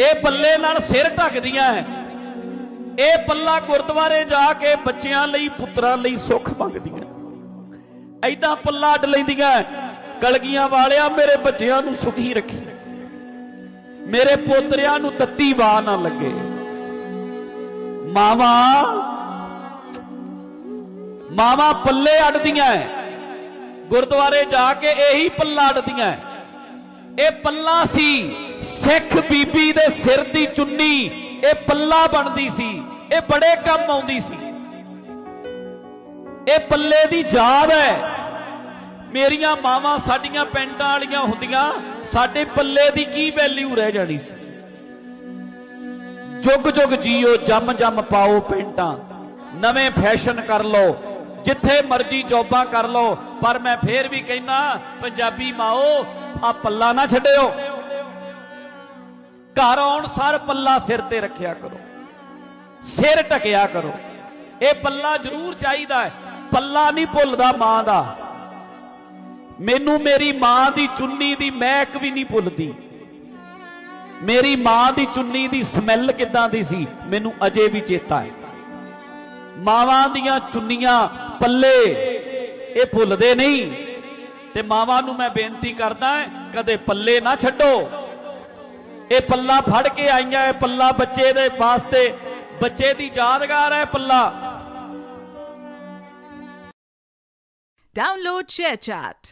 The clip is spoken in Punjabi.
ਇਹ ਪੱਲੇ ਨਾਲ ਸਿਰ ਢੱਕਦੀਆਂ ਹੈ ਇਹ ਪੱਲਾ ਗੁਰਦੁਆਰੇ ਜਾ ਕੇ ਬੱਚਿਆਂ ਲਈ, ਪੁੱਤਰਾਂ ਲਈ ਸੁੱਖ ਮੰਗਦੀਆਂ ਐਦਾਂ ਪੱਲਾ ਅੱਡ ਲੈਂਦੀਆਂ ਕਲਗੀਆਂ ਵਾਲਿਆ, ਮੇਰੇ ਬੱਚਿਆਂ ਨੂੰ ਸੁਖੀ ਰੱਖੀ। ਮੇਰੇ ਪੋਤਰਿਆਂ ਨੂੰ ਤੱਤੀ ਬਾਹ ਨਾ ਲੱਗੇ। ਮਾਵਾ ਮਾਵਾ ਪੱਲੇ ਅੱਡਦੀਆਂ ਗੁਰਦੁਆਰੇ ਜਾ ਕੇ ਇਹੀ ਪੱਲਾ ਅੱਡਦੀਆਂ ਇਹ ਪੱਲਾ ਸੀ ਸਿੱਖ ਬੀਬੀ ਦੇ ਸਿਰ ਦੀ ਚੁੰਨੀ, ਇਹ ਪੱਲਾ ਬਣਦੀ ਸੀ, ਇਹ ਬੜੇ ਕੰਮ ਆਉਂਦੀ ਸੀ। ਇਹ ਪੱਲੇ ਦੀ ਯਾਦ ਹੈ। ਮੇਰੀਆਂ ਮਾਵਾਂ ਸਾਡੀਆਂ ਪੈਂਟਾਂ ਵਾਲੀਆਂ ਹੁੰਦੀਆਂ, ਸਾਡੇ ਪੱਲੇ ਦੀ ਕੀ ਵੈਲਿਊ ਰਹਿ ਜਾਣੀ ਸੀ? ਜੁਗ ਜੁਗ ਜੀਓ, ਜੰਮ ਜੰਮ ਪਾਓ ਪੈਂਟਾਂ। ਨਵੇਂ ਫੈਸ਼ਨ ਕਰ ਲਓ, ਜਿੱਥੇ ਮਰਜ਼ੀ ਜੋਬਾਂ ਕਰ ਲਓ, ਪਰ ਮੈਂ ਫੇਰ ਵੀ ਕਹਿਣਾ ਪੰਜਾਬੀ ਮਾਓ ਆ ਪੱਲਾ ਨਾ ਛੱਡਿਓ। ਘਰ ਆਉਣ, ਸਾਰ ਪੱਲਾ ਸਿਰ ਤੇ ਰੱਖਿਆ ਕਰੋ। ਸਿਰ ਟਕਿਆ ਕਰੋ। ਇਹ ਪੱਲਾ ਜ਼ਰੂਰ ਚਾਹੀਦਾ ਹੈ। ਪੱਲਾ ਨਹੀਂ ਭੁੱਲਦਾ ਮਾਂ ਦਾ। ਮੈਨੂੰ ਮੇਰੀ ਮਾਂ ਦੀ ਚੁੰਨੀ ਦੀ ਮਹਿਕ ਵੀ ਨਹੀਂ ਭੁੱਲਦੀ। ਮੇਰੀ ਮਾਂ ਦੀ ਚੁੰਨੀ ਦੀ ਸਮੈਲ ਕਿੱਦਾਂ ਦੀ ਸੀ? ਮੈਨੂੰ ਅਜੇ ਵੀ ਚੇਤਾ ਹੈ। ਮਾਵਾਂ ਦੀਆਂ ਚੁੰਨੀਆਂ ਪੱਲੇ, ਇਹ ਭੁੱਲਦੇ ਨਹੀਂ। ਤੇ ਮਾਵਾਂ ਨੂੰ ਮੈਂ ਬੇਨਤੀ ਕਰਦਾ ਕਦੇ ਪੱਲੇ ਨਾ ਛੱਡੋ। ਇਹ ਪੱਲਾ ਫੜ ਕੇ ਆਈਆਂ ਇਹ ਪੱਲਾ ਬੱਚੇ ਦੇ ਵਾਸਤੇ। ਬੱਚੇ ਦੀ ਯਾਦਗਾਰ ਹੈ ਪੱਲਾ। Download share chat